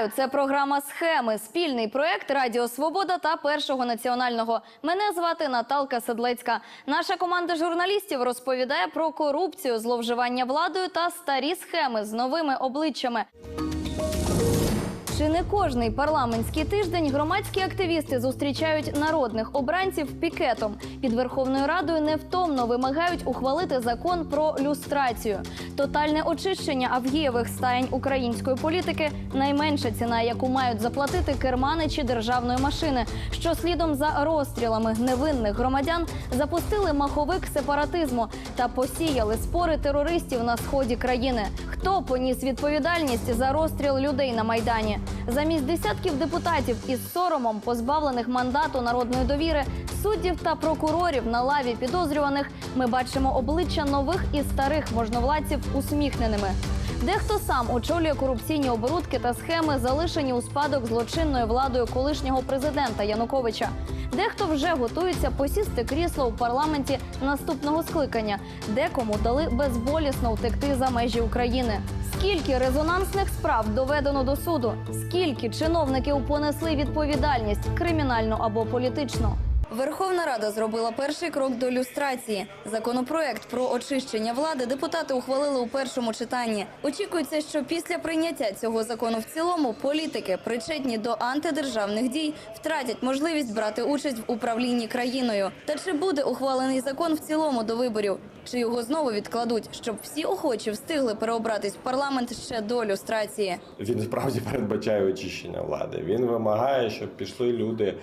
Вітаю! Це програма Схеми. Спільний проект Радіо Свобода та Першого національного. Мене звати Наталка Седлецька. Наша команда журналістів розповідає про корупцію, зловживання владою та старі схеми з новими обличчями. Чи не кожний парламентський тиждень громадські активісти зустрічають народних обранців пікетом? Під Верховною Радою невтомно вимагають ухвалити закон про люстрацію. Тотальне очищення авгієвих стаєнь української політики найменша ціна, яку мають заплатити керманичі державної машини, що слідом за розстрілами невинних громадян запустили маховик сепаратизму та посіяли спори терористів на сході країни. Хто поніс відповідальність за розстріл людей на майдані? Замість десятків депутатів із соромом, позбавлених мандату народної довіри, суддів та прокурорів на лаві підозрюваних, ми бачимо обличчя нових і старих можновладців усміхненими. Дехто сам очолює корупційні оборудки та схеми, залишені у спадок злочинною владою колишнього президента Януковича. Дехто вже готується посісти крісло у парламенті наступного скликання, декому дали безболісно втекти за межі України. Скільки резонансних справ доведено до суду? Скільки чиновників понесли відповідальність кримінальну або політичну? Верховна Рада зробила перший крок до люстрації. Законопроект про очищення влади депутати ухвалили у першому читанні. Очікується, що після прийняття цього закону в цілому політики, причетні до антидержавних дій, втратять можливість брати участь в управлінні країною. Та чи буде ухвалений закон в цілому до виборів? Чи його знову відкладуть, щоб всі охочі встигли переобратись в парламент ще до люстрації? Він справді передбачає очищення влади. Він вимагає, щоб пішли люди,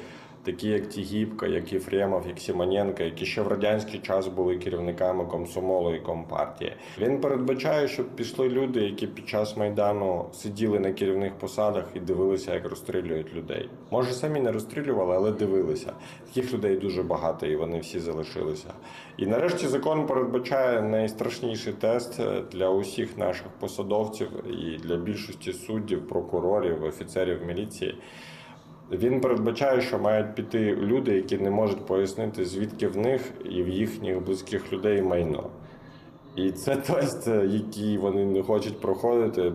такі як Тігіпка, як Єфремов, як Сімоненко, які ще в радянський час були керівниками комсомолу і компартії. Він передбачає, щоб пішли люди, які під час майдану сиділи на керівних посадах і дивилися, як розстрілюють людей. Може, самі не розстрілювали, але дивилися. Таких людей дуже багато, і вони всі залишилися. І нарешті закон передбачає найстрашніший тест для усіх наших посадовців і для більшості суддів, прокурорів, офіцерів міліції. Він передбачає, що мають піти люди, які не можуть пояснити, звідки в них і в їхніх близьких людей майно. І це тест, який вони не хочуть проходити.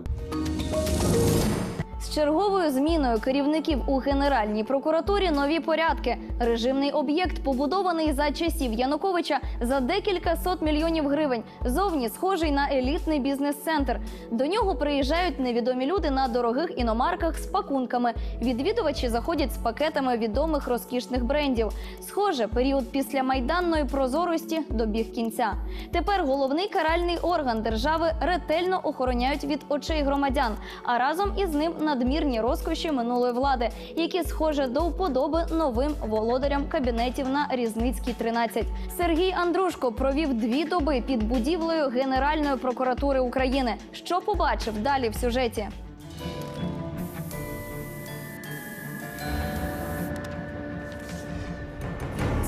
Черговою зміною керівників у Генеральній прокуратурі нові порядки. Режимний об'єкт, побудований за часів Януковича за декілька сот мільйонів гривень. Зовні схожий на елітний бізнес-центр. До нього приїжджають невідомі люди на дорогих іномарках з пакунками. Відвідувачі заходять з пакетами відомих розкішних брендів. Схоже, період після майданної прозорості добіг кінця. Тепер головний каральний орган держави ретельно охороняють від очей громадян, а разом із ним надмірні розкоші минулої влади, які схоже до вподоби новим володарям кабінетів на Різницькій 13. Сергій Андрушко провів дві доби під будівлею Генеральної прокуратури України. Що побачив далі в сюжеті?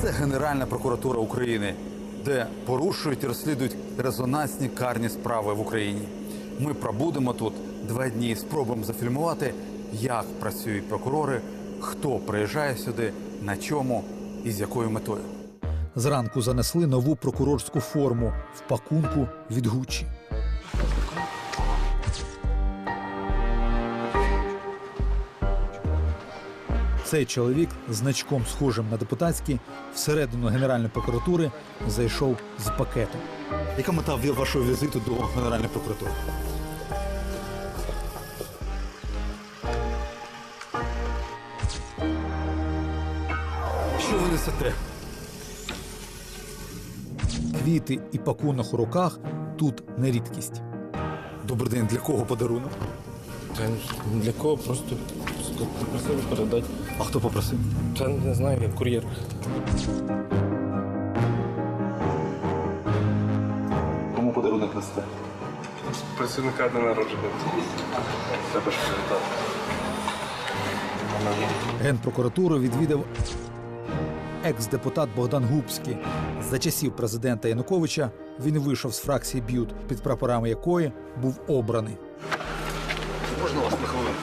Це Генеральна прокуратура України, де порушують і розслідують резонансні карні справи в Україні. Ми пробудемо тут два дні спробуємо зафільмувати, як працюють прокурори, хто приїжджає сюди, на чому і з якою метою. Зранку занесли нову прокурорську форму в пакунку від Гуччі. Цей чоловік з значком, схожим на депутатський, всередину Генеральної прокуратури зайшов з пакетом. Яка мета вашого візиту до Генеральної прокуратури? Що ви несете? Квіти і пакунок у руках тут не рідкість. Добрий день, для кого подарунок? Та для кого просто попросили передати. А хто попросив? Та не знаю, як кур'єр. Кому подарунок несете? Працівника дня народження. Треба ж. Генпрокуратуру відвідав екс-депутат Богдан Губський. За часів президента Януковича він вийшов з фракції Б'ют, під прапорами якої був обраний. Можна вас на хвилинку?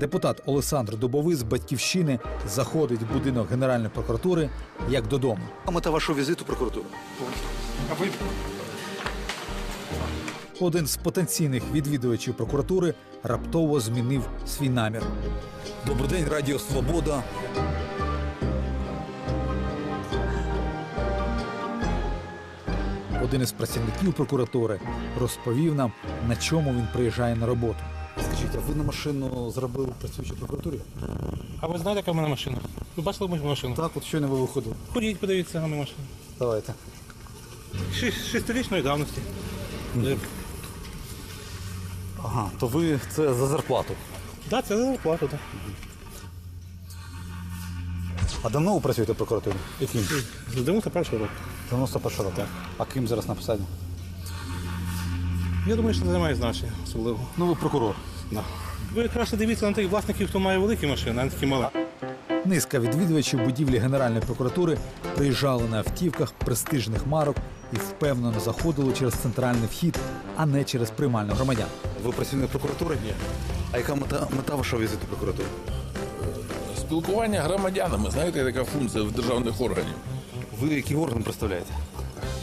Депутат Олександр Дубовий з батьківщини заходить в будинок Генеральної прокуратури як додому. А мета вашого візиту прокуратуру? Один з потенційних відвідувачів прокуратури раптово змінив свій намір. Добрий день, Радіо Свобода. Один із працівників прокуратури розповів нам, на чому він приїжджає на роботу. Скажіть, а ви на машину зробили працюючи в прокуратурі? А ви знаєте, яка в мене машина? Ви бачили мою машину? Так, от щойно ви виходили. Ходіть, подивіться на мою машину. Давайте. Шестирічної давності. Так, Ага, то ви це за зарплату. да, це за зарплату, так. А давно ви працюєте в прокуратурі? Яким? З 91 року. 91 року. Так. А ким зараз на посаді? Я думаю, що це не має значення особливо. Ну, ви прокурор. Да. Ви краще дивіться на тих власників, хто має великі машини, а не такі малі. Низка відвідувачів будівлі Генеральної прокуратури приїжджали на автівках престижних марок і впевнено заходили через центральний вхід, а не через приймальну громадян. Ви працівник прокуратури? Ні. А яка мета, мета вашого візиту в прокуратуру? Спілкування громадянами, знаєте, така функція в державних органів. Ви який орган представляєте?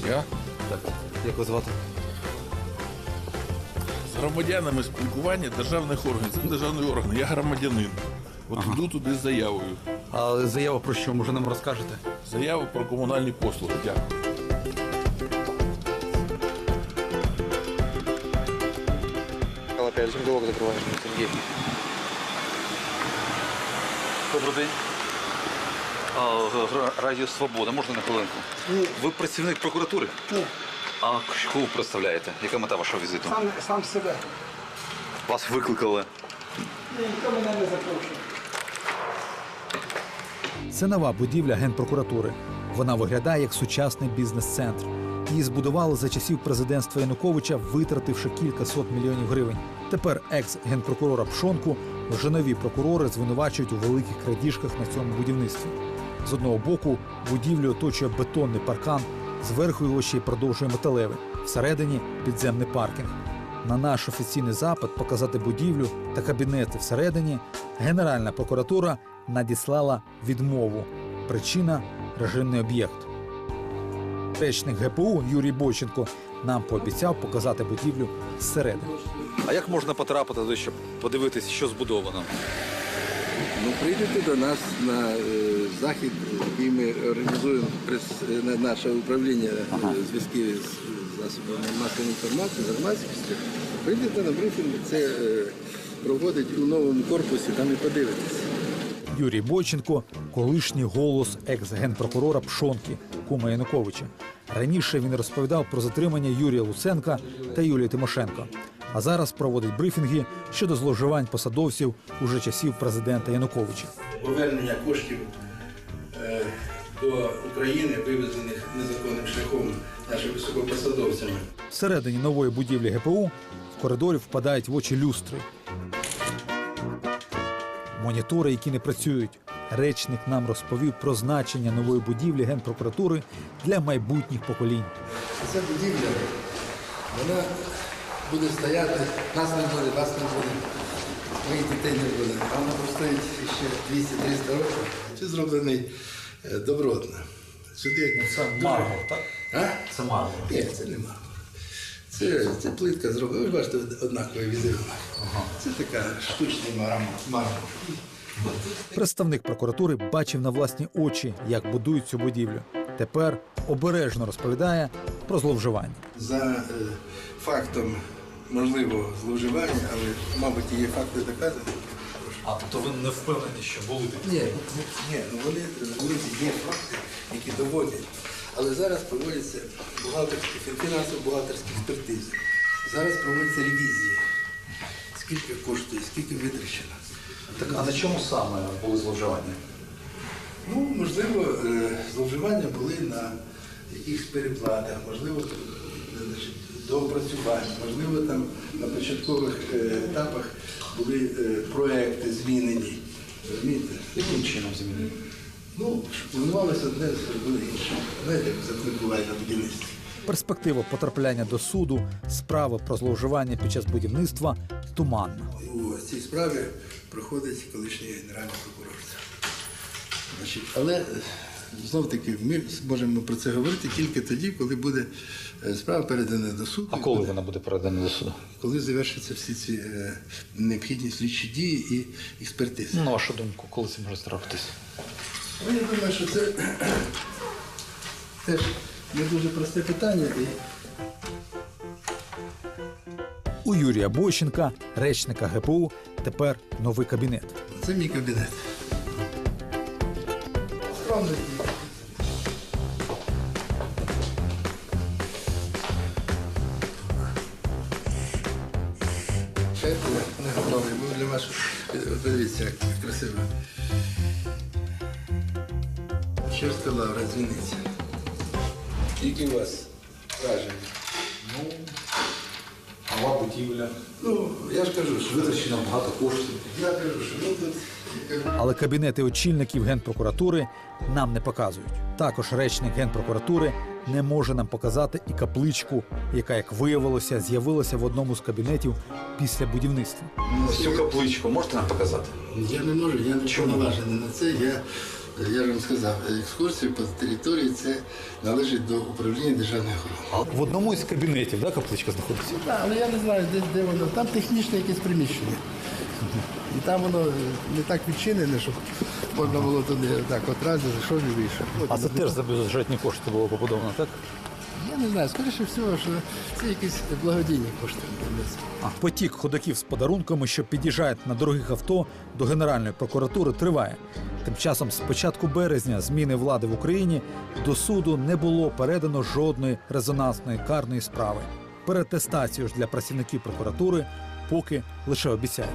Я Так. Як вас звати? з громадянами спілкування державних органів. Це державний орган, я громадянин. От йду туди з заявою. А заява про що? Може нам розкажете? Заява про комунальні послуги. Дякую. Опять заголовок закрываешь на Сергей. Добрий день. А, Радіо Свобода, можна на хвилинку? Ви працівник прокуратури? Ні. А кого ви представляєте? Яка мета вашого візиту? Сам, сам себе. Вас викликали. Ніхто мене не запрошує. Це нова будівля Генпрокуратури. Вона виглядає як сучасний бізнес-центр. Її збудували за часів президентства Януковича, витративши кілька сот мільйонів гривень. Тепер екс-генпрокурора Пшонку вже нові прокурори звинувачують у великих крадіжках на цьому будівництві. З одного боку будівлю оточує бетонний паркан, зверху його ще й продовжує металевий. Всередині підземний паркінг. На наш офіційний запит показати будівлю та кабінети всередині Генеральна прокуратура надіслала відмову. Причина режимний об'єкт. Речник ГПУ Юрій Бойченко нам пообіцяв показати будівлю зсередини. А як можна потрапити туди, щоб подивитися, що збудовано? Ну, прийдете до нас на е, захід, який ми організуємо прес, е, на- наше управління е, зв'язків з засобами масової інформації, з громадськістю. Прийдете на брифінг, це е, проводить у новому корпусі, там і подивитесь. Юрій Бойченко колишній голос екс-генпрокурора Пшонки Кума Януковича. Раніше він розповідав про затримання Юрія Луценка та Юлії Тимошенко. А зараз проводить брифінги щодо зловживань посадовців уже часів президента Януковича. Повернення коштів е, до України, вивезених незаконним шляхом нашими високопосадовцями. Всередині нової будівлі ГПУ в коридорі впадають в очі люстри. Монітори, які не працюють. Речник нам розповів про значення нової будівлі Генпрокуратури для майбутніх поколінь. Ця будівля, вона буде стояти, нас не буде, вас не буде, моїх дітей не буде. А Вона простоїть ще 200-300 років. Це зроблений е, добротно. Сюди Це мармур, так? А? Це мармур. Ні, це не мармур. Це, це плитка зроблена. Ви бачите однаковий візерунок. Це така штучний мармур. Представник прокуратури бачив на власні очі, як будують цю будівлю. Тепер обережно розповідає про зловживання. За е, фактом можливого зловживання, але, мабуть, є факти доказані. А тобто ви не впевнені, що були такі? Ні, ну, ні, ну вони розумієте, є факти, які доводять. Але зараз проводяться бухгалтерські, фінансово-бухгалтерські експертизи. Зараз проводиться ревізія. Скільки коштує, скільки витрачено. Так, а на чому саме були зловживання? Ну, можливо, е, зловживання були на якихось переплатах, можливо, е, доопрацювання, можливо, там на початкових е, етапах були проекти змінені. Розумієте? Яким чином змінили? Ну, планувалося одне, зробили інше. Знаєте, як буває на будівництві. Перспектива потрапляння до суду, справи про зловживання під час будівництва туманна. У цій справі проходить колишній генеральний прокурор. Значить, але знов таки ми зможемо про це говорити тільки тоді, коли буде е, справа передана до суду. А коли вона буде передана до суду? Коли завершаться всі ці е, необхідні слідчі дії і експертизи. На вашу думку, коли це може трапитись? Ну, я думаю, що це теж не дуже просте питання. І У Юрія Бойченка, речника ГПУ, тепер новий кабінет. це мій кабінет. Скромний. Не готовий. Бо для вас подивіться, як красиво. Черська лавра, дзвіниця. Які у вас враження? Нова будівля, Ну, я ж кажу, що витрачено багато коштів. я кажу, що ну тут Але кабінети очільників генпрокуратури нам не показують. Також речник генпрокуратури не може нам показати і капличку, яка, як виявилося, з'явилася в одному з кабінетів після будівництва. Цю капличку можете нам показати? Я не можу, я не повноважений на це. Я, я ж вам сказав, екскурсії по території це належить до управління державної охорони. В одному із кабінетів, да, капличка знаходиться? Так, але я не знаю, де, де воно. Там технічне якесь приміщення. І там воно не так відчинене, щоб можна було туди так одразу зайшов і вийшов. А це теж за бюджетні кошти було побудовано, так? Я не знаю, скоріше всього, що це якісь благодійні кошти. Потік ходаків з подарунками, що під'їжджають на дорогих авто до Генеральної прокуратури, триває. Тим часом, з початку березня зміни влади в Україні до суду не було передано жодної резонансної карної справи. Перетестацію ж для працівників прокуратури поки лише обіцяють.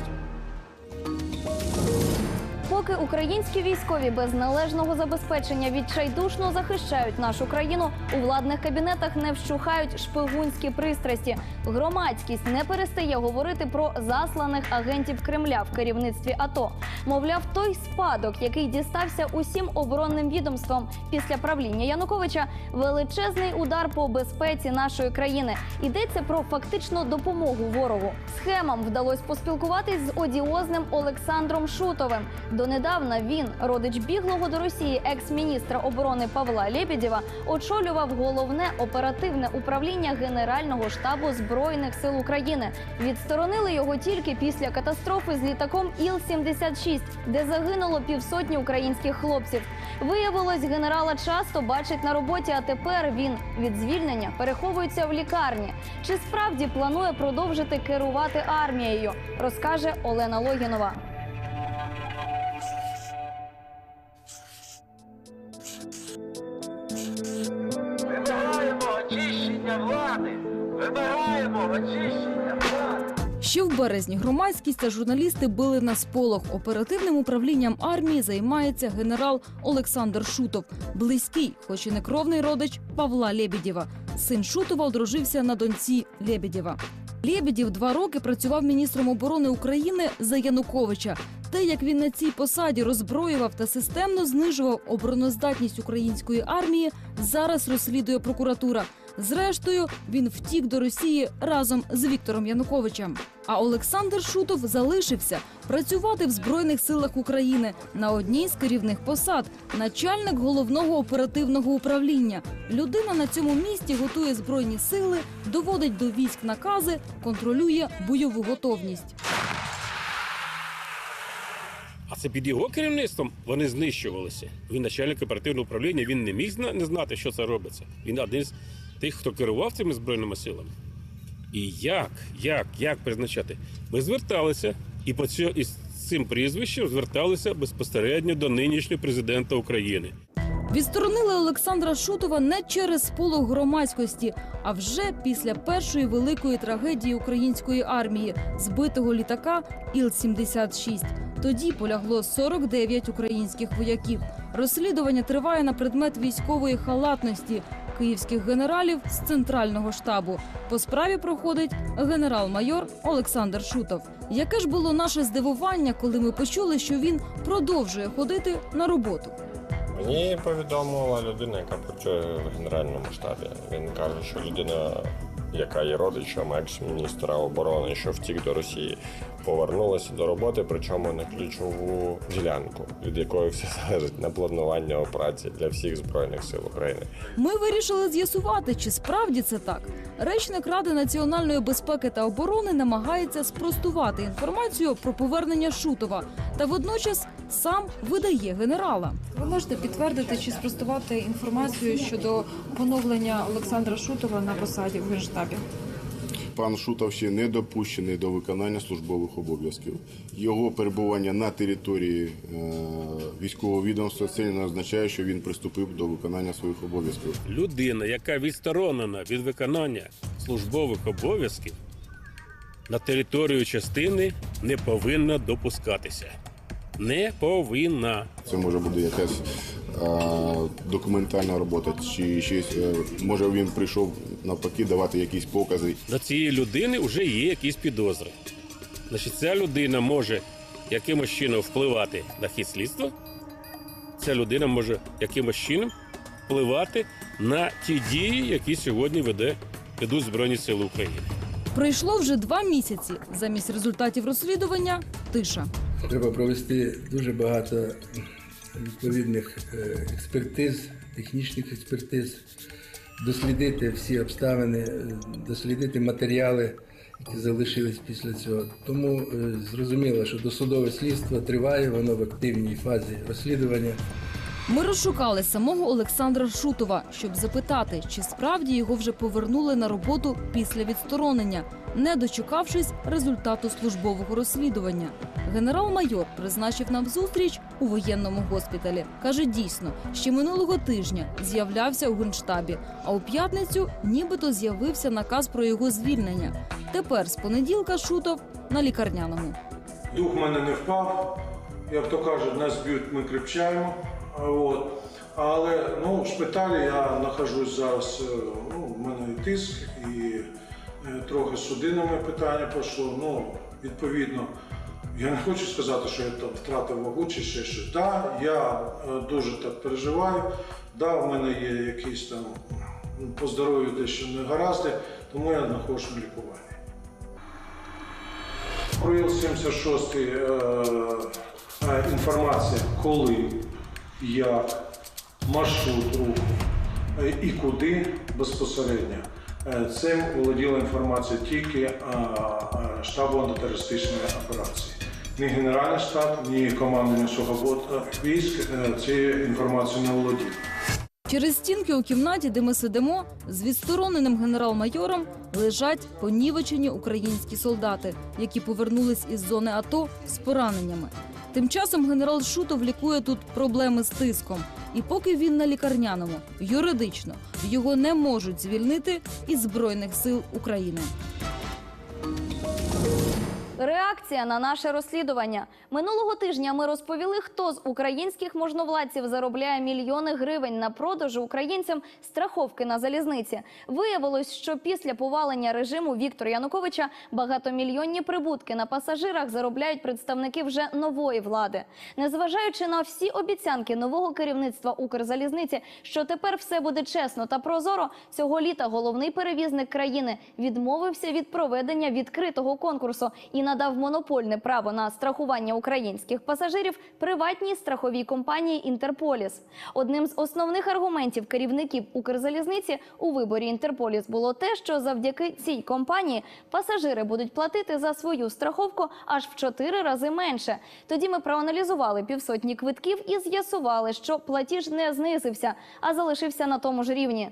Поки українські військові без належного забезпечення відчайдушно захищають нашу країну, у владних кабінетах не вщухають шпигунські пристрасті. Громадськість не перестає говорити про засланих агентів Кремля в керівництві АТО. Мовляв, той спадок, який дістався усім оборонним відомствам після правління Януковича, величезний удар по безпеці нашої країни. Йдеться про фактично допомогу ворогу. Схемам вдалося поспілкуватись з одіозним Олександром Шутовим. Донедавна він, родич біглого до Росії екс-міністра оборони Павла Лєбєдєва, очолював головне оперативне управління Генерального штабу збройних сил України. Відсторонили його тільки після катастрофи з літаком Іл-76, де загинуло півсотні українських хлопців. Виявилось, генерала часто бачать на роботі, а тепер він від звільнення переховується в лікарні. Чи справді планує продовжити керувати армією? Розкаже Олена Логінова. Ще в березні громадськість та журналісти били на сполох. Оперативним управлінням армії займається генерал Олександр Шутов, близький, хоч і не кровний родич Павла Лєбєдєва. Син Шутова одружився на доньці Лєбєдєва. Лєбєдєв два роки працював міністром оборони України за Януковича. Те, як він на цій посаді роззброював та системно знижував обороноздатність української армії, зараз розслідує прокуратура. Зрештою, він втік до Росії разом з Віктором Януковичем. А Олександр Шутов залишився працювати в Збройних силах України на одній з керівних посад начальник головного оперативного управління. Людина на цьому місці готує збройні сили, доводить до військ накази, контролює бойову готовність. А це під його керівництвом вони знищувалися. Він начальник оперативного управління. Він не міг не знати, що це робиться. Він один з тих, хто керував цими збройними силами. І як, як, як призначати? Ми зверталися і по цьо, і з цим прізвищем зверталися безпосередньо до нинішнього президента України. Відсторонили Олександра Шутова не через сполох громадськості, а вже після першої великої трагедії української армії збитого літака Іл-76. Тоді полягло 49 українських вояків. Розслідування триває на предмет військової халатності київських генералів з центрального штабу. По справі проходить генерал-майор Олександр Шутов. Яке ж було наше здивування, коли ми почули, що він продовжує ходити на роботу? Мені повідомила людина, яка працює в генеральному штабі. Він каже, що людина, яка є родичем екс-міністра оборони, що втік до Росії, повернулася до роботи, причому на ключову ділянку, від якої все залежить на планування операцій для всіх збройних сил України. Ми вирішили з'ясувати, чи справді це так. Речник Ради національної безпеки та оборони намагається спростувати інформацію про повернення Шутова та водночас сам видає генерала. Ви можете підтвердити чи спростувати інформацію щодо поновлення Олександра Шутова на посаді в генштабі? Пан Шутов ще не допущений до виконання службових обов'язків. Його перебування на території е, військового відомства це не означає, що він приступив до виконання своїх обов'язків. Людина, яка відсторонена від виконання службових обов'язків, на територію частини не повинна допускатися. Не повинна. Це може бути якась документальна робота, чи щось е, може він прийшов навпаки давати якісь покази. До цієї людини вже є якісь підозри. Значить, ця людина може якимось чином впливати на хід слідства. Ця людина може якимось чином впливати на ті дії, які сьогодні веде, ведуть Збройні Сили України. Пройшло вже два місяці. Замість результатів розслідування тиша. Треба провести дуже багато відповідних е, експертиз, технічних експертиз, дослідити всі обставини, е, дослідити матеріали, які залишились після цього. Тому е, зрозуміло, що досудове слідство триває, воно в активній фазі розслідування. Ми розшукали самого Олександра Шутова, щоб запитати, чи справді його вже повернули на роботу після відсторонення, не дочекавшись результату службового розслідування. Генерал-майор призначив нам зустріч у воєнному госпіталі. каже, дійсно, ще минулого тижня з'являвся у генштабі, а у п'ятницю нібито з'явився наказ про його звільнення. Тепер з понеділка Шутов на лікарняному. Дух в мене не впав. Як то кажуть, нас б'ють, ми крепчаємо. От. Але ну, в шпиталі я нахожусь зараз, е, ну, в мене і тиск, і трохи з судинами питання пішло. Ну, відповідно, я не хочу сказати, що я там втратив вагу чи ще щось. Так, я е, дуже так переживаю. Да, в мене є якісь там ну, по здоров'ю дещо негаразди, тому я знаходжусь на лікуванні. Проїл 76 е, е, інформація, коли, як, маршрут руху е, і куди безпосередньо. Е, Цим володіла інформація тільки е, е, штабу антитерористичної операції. Ні Генеральний штаб, ні командування сухобот військ цією інформацією не володіли. Через стінки у кімнаті, де ми сидимо, з відстороненим генерал-майором лежать понівечені українські солдати, які повернулись із зони АТО з пораненнями. Тим часом генерал Шутов лікує тут проблеми з тиском. І поки він на лікарняному, юридично його не можуть звільнити із Збройних сил України. Реакція на наше розслідування минулого тижня. Ми розповіли, хто з українських можновладців заробляє мільйони гривень на продажу українцям страховки на залізниці. Виявилось, що після повалення режиму Віктора Януковича багатомільйонні прибутки на пасажирах заробляють представники вже нової влади. Незважаючи на всі обіцянки нового керівництва Укрзалізниці, що тепер все буде чесно та прозоро, цього літа головний перевізник країни відмовився від проведення відкритого конкурсу і надав монопольне право на страхування українських пасажирів приватній страховій компанії Інтерполіс. Одним з основних аргументів керівників Укрзалізниці у виборі Інтерполіс було те, що завдяки цій компанії пасажири будуть платити за свою страховку аж в чотири рази менше. Тоді ми проаналізували півсотні квитків і з'ясували, що платіж не знизився, а залишився на тому ж рівні.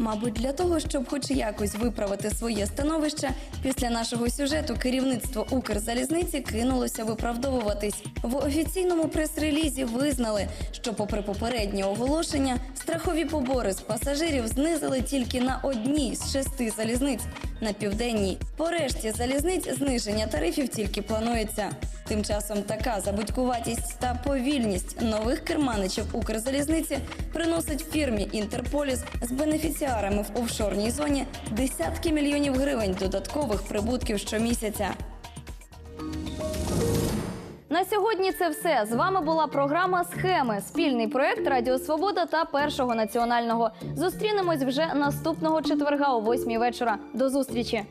Мабуть, для того, щоб хоч якось виправити своє становище, після нашого сюжету керівництво Укрзалізниці кинулося виправдовуватись. В офіційному прес-релізі визнали, що, попри попереднє оголошення, страхові побори з пасажирів знизили тільки на одній з шести залізниць на південній. По решті залізниць зниження тарифів тільки планується. Тим часом така забудькуватість та повільність нових керманичів Укрзалізниці приносить фірмі Інтерполіс з бенефіціарами в офшорній зоні десятки мільйонів гривень додаткових прибутків щомісяця. На сьогодні це все. З вами була програма Схеми, спільний проект Радіо Свобода та Першого національного. Зустрінемось вже наступного четверга о 8 вечора. До зустрічі.